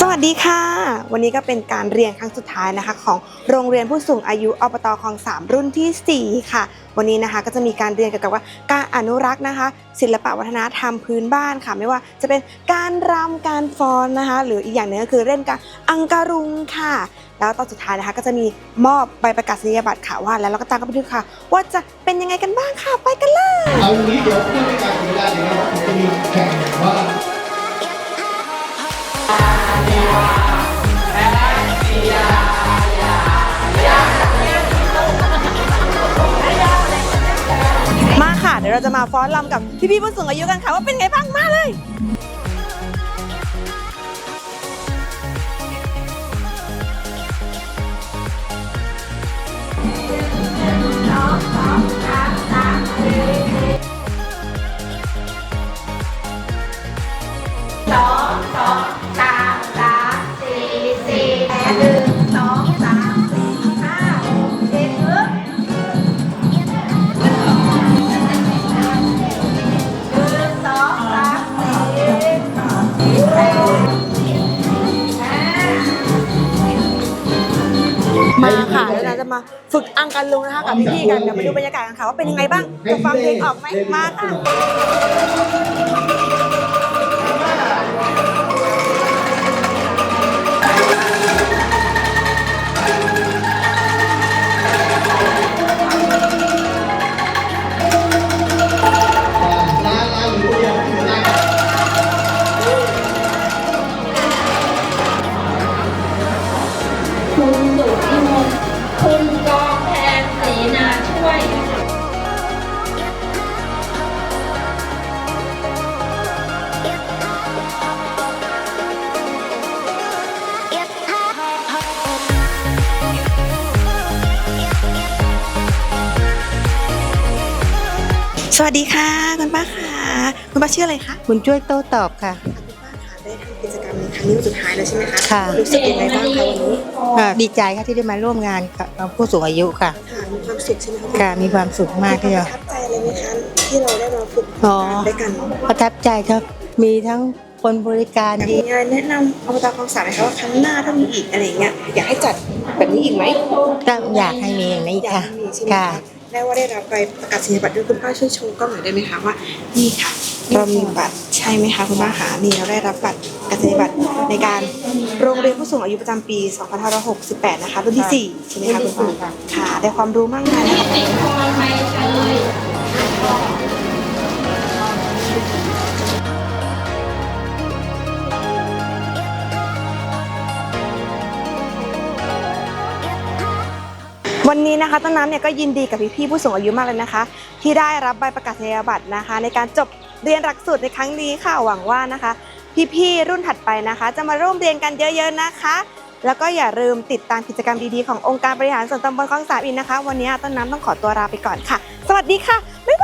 สวัสดีค่ะ วันนี้ก็เป็นการเรียนครั้งสุดท้ายนะคะ ของโรงเรียนผู้สูงอายุอบตคลองสามรุ่นทีสี่ 4 ค่ะ วันนี้นะคะก็จะมีการเรียนเกี่ยวกับว่าการอนุรักษ์นะคะ ศิลปวัฒนธรรมพื้นบ้านค่ะ ไม่ว่าจะเป็นการรำการฟ้อนนะคะ หรืออีกอย่างหนึงก็คือเล่นการอังการุงค่ะ แล้วตอนสุดท้ายนะคะก็จะมีมอบใบประกาศนียบัตรค่ะว่าแล้วเราก็ตามกันไปดูค่ะ ว่าจะเป็นยังไงกันบ้างค่ะไปกันเลยเอางี้เดี๋ยวเพื่อไม่การเสียเวลาเดี๋ยวเราจะมีแข่งว่า เราจะมาฟ้อนรำกับพี่ๆผู้สูงอายุกันค่ะว่าเป็นไงบ้างมาเลย มาค่ะแล้วเราจะมาฝึกอังกันลุงนะคะกับพี่ๆกันเดี๋ยวมาดูบรรยากาศกันค่ะว่าเป็นยังไงบ้างจะฟังเพลงออกไหมมาค่ะ สวัสดีค่ะ คุณป้าค่ะ คุณป้าชื่ออะไรคะคุณช่วยโต้ตอบค่ะ คุณป้าค่ะได้ทำกิจกรรมในครั้งนี้วันสุดท้ายแล้วใช่ไหมคะค่ะ รู้สึกยังไงบ้างคะวันนี้อ่าดีใจค่ะที่ได้มาร่วมงานกับผู้สูงอายุค่ะ ค่ะมีความสุขใช่ไหมคะค่ะมีความสุขมากที่ปจะระทับใจอะไรไหมคะที่เราได้มาฝึกอ๋อด้วยกันประทับใจครับ มีทั้งคนบริการอยากดี มีอะไรแนะนำอบตคลองสามไหมคะว่าครั้งหน้าถ้ามีอีกอะไรอย่างเงี้ยอยากให้จัดแบบนี้อีกไหม ก็อยากให้มีอย่างนี้อยากค่ะให้มีใช่ไหมค่ะคะ ได้ว่าได้รับใบประกาศนียบัตรด้วยคุณป้าช่วยโชว์กล้องหน่อยได้ไหมคะว่านี่ค่ะเรามีบัตรใช่ไหมคะคุณป้าคะนี่เราได้รับบัตรประกาศนียบัตรในการโรงเรียนผู้สูงอายุประจำปี2568 นะคะรุ่นที่ 4 ใช่ไหมคะคุณป้าค่ะได้ความรู้มากมายนะคะ วันนี้นะคะต้นน้ำเนี่ยก็ยินดีกับพี่ๆผู้สูงอายุมากเลยนะคะ ที่ได้รับใบประกาศนียบัตรนะคะ ในการจบเรียนหลักสูตรในครั้งนี้ค่ะหวังว่านะคะ พี่ๆรุ่นถัดไปนะคะ จะมาร่วมเรียนกันเยอะๆนะคะ แล้วก็อย่าลืมติดตามกิจกรรมดีๆขององค์การบริหารส่วนตำบลคลองสามอินนะคะ วันนี้ต้นน้ำต้องขอตัวลาไปก่อนค่ะ สวัสดีค่ะบ๊ายบาย